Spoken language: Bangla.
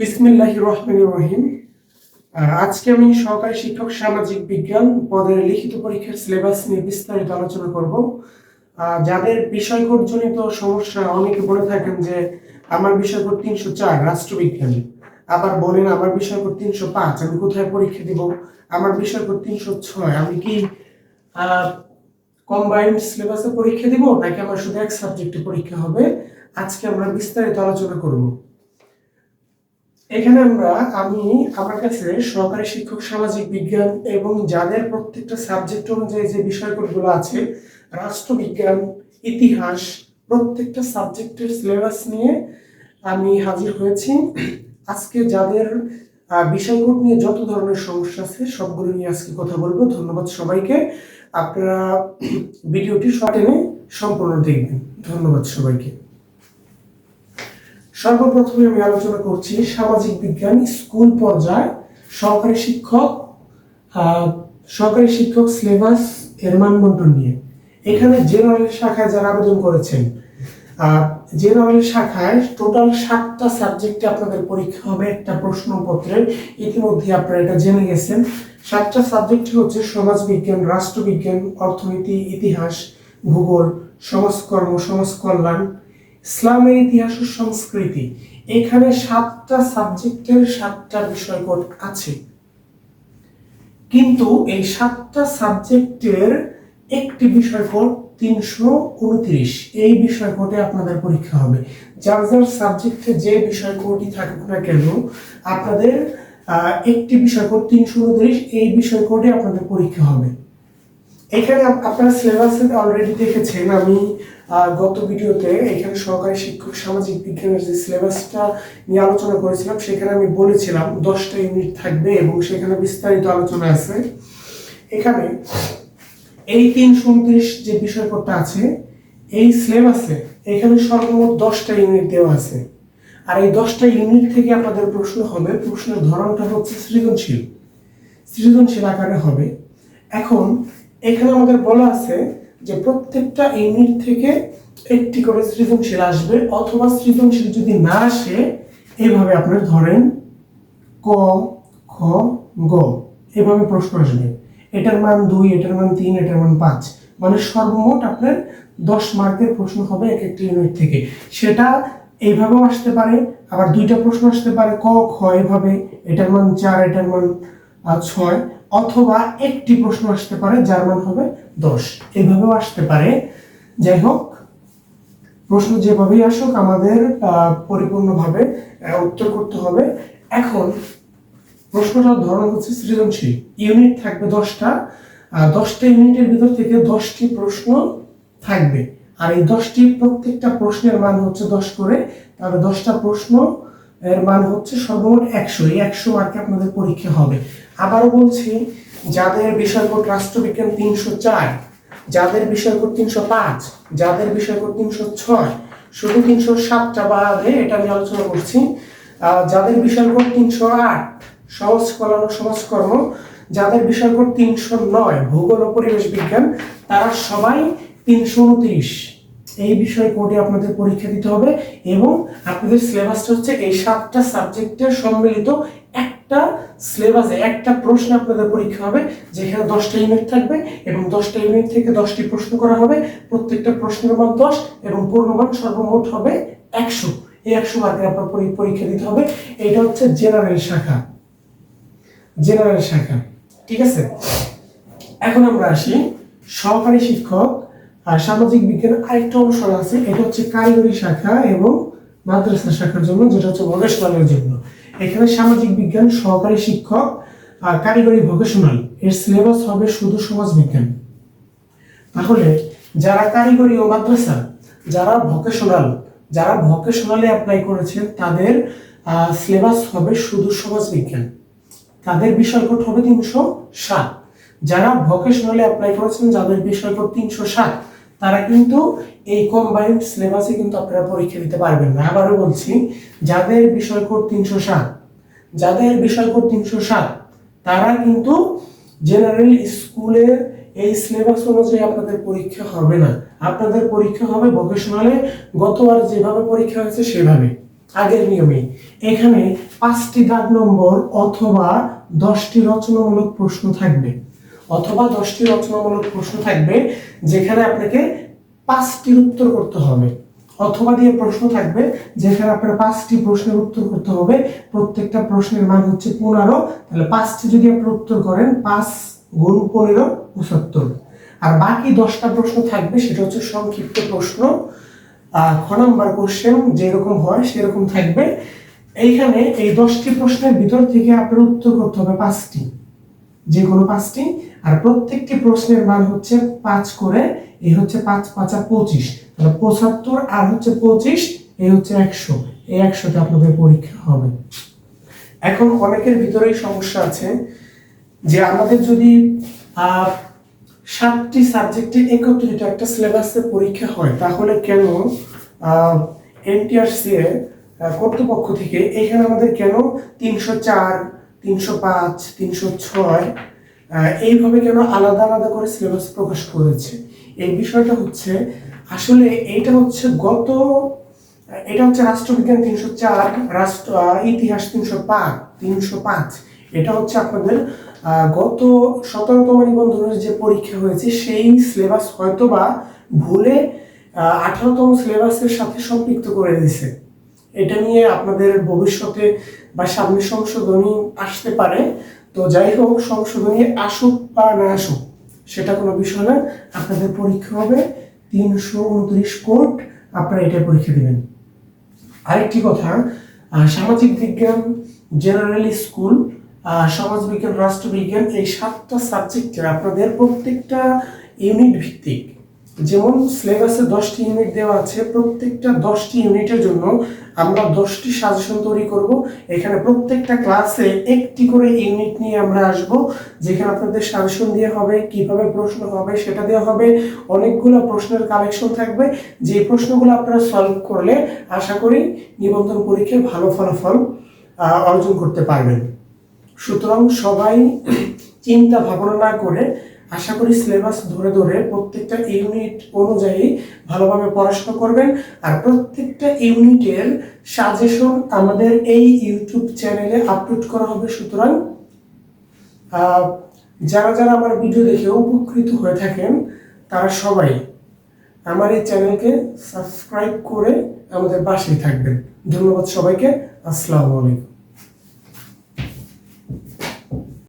বিসমিল্লাহ রহমান রহিম। আজকে আমি সহকারী শিক্ষক সামাজিক বিজ্ঞান পদের লিখিত পরীক্ষার সিলেবাস নিয়ে বিস্তারিত আলোচনা করব। যাদের বিষয়কোডজনিত সমস্যা, অনেকে বলে থাকেন যে আমার বিষয়কোড তিনশো চার, রাষ্ট্রবিজ্ঞান। আবার বলেন আমার বিষয়কোড তিনশো পাঁচ, আমি কোথায় পরীক্ষা দিব? আমার বিষয়কোড তিনশো ছয়, আমি কি কম্বাইন্ড সিলেবাসে পরীক্ষা দিব? নাকি আমার শুধু এক সাবজেক্টে পরীক্ষা হবে? আজকে আমরা বিস্তারিত আলোচনা করব। এখানে আমরা, আমি আমার কাছে সহকারী শিক্ষক, সামাজিক বিজ্ঞান এবং যাদের প্রত্যেকটা সাবজেক্ট অনুযায়ী যে বিষয়গুলো আছে, রাষ্ট্রবিজ্ঞান, ইতিহাস, প্রত্যেকটা সাবজেক্টের সিলেবাস নিয়ে আমি হাজির হয়েছি। আজকে যাদের বিষয়গুলো নিয়ে যত ধরনের সমস্যা আছে, সবগুলো নিয়ে আজকে কথা বলব। ধন্যবাদ সবাইকে। আপনারা ভিডিওটি শর্টেনে সম্পূর্ণ দেখবেন। ধন্যবাদ সবাইকে। সর্বপ্রথমে আমি আলোচনা করছি সামাজিক বিজ্ঞান, স্কুল পর্যায়ে, সহকারী শিক্ষক সহকারী শিক্ষক সিলেবাস এর মানবন্টন নিয়ে। এখানে জেনারেল শাখায় যারা আবেদন করেছেন জেনারেল শাখায় টোটাল সাতটা সাবজেক্টে আপনাদের পরীক্ষা হবে, একটা প্রশ্নপত্রে ইতিমধ্যে আপনারা এটা জেনে গেছেন। সাতটা সাবজেক্ট হচ্ছে সমাজবিজ্ঞান রাষ্ট্রবিজ্ঞান, অর্থনীতি, ইতিহাস, ভূগোল, সমাজকর্ম সমাজ কল্যাণ ইসলামের ইতিহাস ও সংস্কৃতি। এখানে সাতটা সাবজেক্টের সাতটা বিষয়কোড আছে। কিন্তু এই সাতটা সাবজেক্টের একটি বিষয়কোড তিনশো উনত্রিশ। এই বিষয়কোডে আপনাদের পরীক্ষা হবে। যার যার সাবজেক্টে যে বিষয়কোডই থাকুক না কেন, আপনাদের একটি বিষয়কোড তিনশো উনত্রিশ, এই বিষয়কোডে আপনাদের পরীক্ষা হবে। এখানে আপ- আপনারা সিলেবাসে অলরেডি দেখেছেন, আমি গত ভিডিওতে এখানে সহকারী শিক্ষক, সামাজিক বিজ্ঞানের যে সিলেবাসটা নিয়ে আলোচনা করেছিলাম, সেখানে আমি বলেছিলাম দশটা ইউনিট থাকবে এবং সেখানে বিস্তারিত আলোচনা আছে। এখানে এই তিনশো উনত্রিশ যে বিষয়পত্রটা আছে, এই সিলেবাসে এখানে সর্বমোট দশটা ইউনিট দেওয়া আছে। আর এই দশটা ইউনিট থেকে আপনাদের প্রশ্ন হবে, প্রশ্নের ধরনটা হচ্ছে সৃজনশীল। সৃজনশীল আকারে হবে। এখন এখানে আমাদের বলা আছে যে প্রত্যেকটা ইউনিট থেকে একটি করে সৃজনশীল আসবে, অথবা সৃজনশীল যদি না আসে এইভাবে আপনার ধরেন ক, খ, গ, এভাবে প্রশ্ন আসবে। এটার মান দুই, এটার মান তিন, এটার মান পাঁচ। মানে সর্বমোট আপনার দশ মার্কের প্রশ্ন হবে এক একটা ইউনিট থেকে। সেটা এইভাবেও আসতে পারে, আবার দুইটা প্রশ্ন আসতে পারে, ক, খ, এভাবে। এটার মান চার, এটার মান ছয়। অথবা একটি প্রশ্ন আসতে পারে, যার মান হবে দশ। এভাবেও আসতে পারে। যাই হোক, প্রশ্ন যেভাবেই আসুক, আমাদের পরিপূর্ণভাবে উত্তর করতে হবে। এখন, প্রশ্নটার ধরন হচ্ছে সৃজনশীল। ইউনিট থাকবে দশটা। দশটা ইউনিটের ভিতর থেকে দশটি প্রশ্ন থাকবে। আর এই দশটি প্রত্যেকটা প্রশ্নের মান হচ্ছে দশ করে। তাহলে দশটা প্রশ্ন এর মান হচ্ছে সর্বমোট একশো। এই একশো মার্কে আপনাদের পরীক্ষা হবে। আবারও বলছি, যাদের বিষয়কোড রাষ্ট্রবিজ্ঞান তিনশো চার, যাদের বিষয়কোড তিনশো পাঁচ, যাদের বিষয়কোড তিনশো ছয়, শুধু তিনশো সাতটা বাদে এটা আমি আলোচনা করছি যাদের বিষয়কোড তিনশো আট সমাজ কল্যাণ ও সমাজকর্ম যাদের বিষয়কোড তিনশো নয়, ভূগোল ও পরিবেশ বিজ্ঞান, তারা সবাই তিনশো উনত্রিশ। এই বিষয় কোডে আপনাদের পরীক্ষা দিতে হবে এবং আপনাদের সিলেবাসটা হচ্ছে এই সাতটা সাবজেক্টের সম্মিলিত একটা সিলেবাসে একটা প্রশ্ন আপনাদের পরীক্ষা হবে, যেখানে দশটা ইউনিট থাকবে এবং দশটা ইউনিট থেকে দশটি প্রশ্ন করা হবে, প্রত্যেকটা প্রশ্নের মান দশ এবং পূর্ণমান সর্বমোট হবে একশো। এই একশো মার্কের আপনার পরী- পরীক্ষা দিতে হবে। এটা হচ্ছে জেনারেল শাখা। জেনারেল শাখা। ঠিক আছে? এখন আমরা আসি সহকারী শিক্ষক আর সামাজিক বিজ্ঞানের আরেকটা অনুষদ আছে, এটা হচ্ছে কারিগরি শাখা এবং মাদ্রাসা শাখার জন্য, যেটা হচ্ছে ভোকেশনালের জন্য। এখানে সামাজিক বিজ্ঞান, সহকারী শিক্ষক আর কারিগরি ভোকেশনাল, এর সিলেবাস হবে শুধু সমাজ বিজ্ঞান তাহলে যারা কারিগরি ও মাদ্রাসা, যারা ভোকেশনাল, যারা ভোকেশনালে অ্যাপ্লাই করেছেন, তাদের সিলেবাস হবে শুধু সমাজ বিজ্ঞান তাদের বিষয়কোড হবে তিনশো সাত। যারা ভোকেশনালে অ্যাপ্লাই করেছেন, যাদের বিষয়কোড তিনশো সাত। তারা কিন্তু এই কম্বাইন্ড সিলেবাসে কিন্তু আপনারা পরীক্ষা দিতে পারবেন না। আবারও বলছি, যাদের বিষয়কোড তিনশো সাত, যাদের বিষয়কোড তিনশো সাত, তারা কিন্তু জেনারেল স্কুলের এই সিলেবাস অনুযায়ী আপনাদের পরীক্ষা হবে না। আপনাদের পরীক্ষা হবে ভোকেশনালে গতবার যেভাবে পরীক্ষা হয়েছে সেভাবে, আগের নিয়মে এখানে পাঁচটি দাগ নম্বর অথবা দশটি রচনামূলক প্রশ্ন থাকবে। অথবা দশটি রচনামূলক প্রশ্ন থাকবে, যেখানে আপনাকে পাঁচটির উত্তর করতে হবে। অথবা দিয়ে প্রশ্ন থাকবে, যেখানে আপনার পাঁচটি প্রশ্নের উত্তর করতে হবে। প্রত্যেকটা প্রশ্নের মান হচ্ছে পনেরো। তাহলে পাঁচটি যদি আপনি উত্তর করেন, পাঁচ গুণ পনেরো, পঁচাত্তর। আর বাকি দশটা প্রশ্ন থাকবে, সেটা হচ্ছে সংক্ষিপ্ত প্রশ্ন। খ নাম্বার কোশ্চেন যেরকম হয়, সেরকম থাকবে। এইখানে এই দশটি প্রশ্নের ভিতর থেকে আপনার উত্তর করতে হবে পাঁচটি। যে কোনো পাঁচটি। আর প্রত্যেকটি প্রশ্নের মান হচ্ছে পাঁচ করে, এই হচ্ছে পাঁচ, পাঁচা পঁচিশ। তাহলে পঁচাত্তর আর হচ্ছে পঁচিশ, এই হচ্ছে একশো। এই একশোতে আপনাদের পরীক্ষা হবে। এখন অনেকের ভিতরেই সমস্যা আছে যে আমাদের যদি সাতটি সাবজেক্টে একত্রিত একটা সিলেবাসে পরীক্ষা হয়, তাহলে কেন এনটিআরসি কর্তৃপক্ষ থেকে এখানে আমাদের কেন তিনশো চার, তিনশো পাঁচ, তিনশো ছয় এইভাবে কেন আলাদা আলাদা করে সিলেবাস প্রকাশ করেছে? এই বিষয়টা হচ্ছে, আসলে এইটা হচ্ছে গত, এটা হচ্ছে রাষ্ট্রবিজ্ঞান তিনশো চার, রাষ্ট্র ইতিহাস তিনশো পাঁচ তিনশো পাঁচ। এটা হচ্ছে আপনাদের গত সতেরোতম নিবন্ধনের যে পরীক্ষা হয়েছে, সেই সিলেবাস হয়তো বা ভুলে আঠারোতম সিলেবাসের সাথে সম্পৃক্ত করে দিয়েছে। এটা নিয়ে আপনাদের ভবিষ্যতে বা সামনে সংশোধনী আসতে পারে। তো যাই হোক, সংশোধনী আসুক বা না আসুক, সেটা কোনো বিষয় না। আপনাদের পরীক্ষা হবে তিনশো উনত্রিশ কোট, আপনারা এটা পরীক্ষা দেবেন। আরেকটি কথা সামাজিক বিজ্ঞান জেনারেল স্কুল সমাজবিজ্ঞান রাষ্ট্রবিজ্ঞান এই সাতটা সাবজেক্টের আপনাদের প্রত্যেকটা ইউনিট ভিত্তিক যেমন সিলেবাসে দশটি ইউনিট দেওয়া আছে, প্রত্যেকটা দশটি ইউনিটের জন্য আমরা দশটি সাজেশন তৈরি করব। এখানে প্রত্যেকটা ক্লাসে একটি করে ইউনিট নিয়ে আমরা আসব, যেখানে আপনাদের সাজেশন দেওয়া হবে, কীভাবে প্রশ্ন হবে সেটা দেওয়া হবে। অনেকগুলো প্রশ্নের কালেকশন থাকবে। যে প্রশ্নগুলো আপনারা সলভ করলে আশা করি নিবন্ধন পরীক্ষায় ভালো ফলাফল অর্জন করতে পারবেন। সুতরাং সবাই চিন্তা ভাবনা না করে আশা করি সিলেবাস ধরে ধরে প্রত্যেকটা ইউনিট অনুযায়ী ভালোভাবে পড়াশোনা করবেন। আর প্রত্যেকটা ইউনিটের সাজেশন আমাদের এই ইউটিউব চ্যানেলে আপলোড করা হবে। সুতরাং যারা যারা আমার ভিডিও দেখে উপকৃত হয়ে থাকেন, তারা সবাই আমার এই চ্যানেলকে সাবস্ক্রাইব করে আমাদের পাশেই থাকবেন। ধন্যবাদ সবাইকে। আসসালামু আলাইকুম।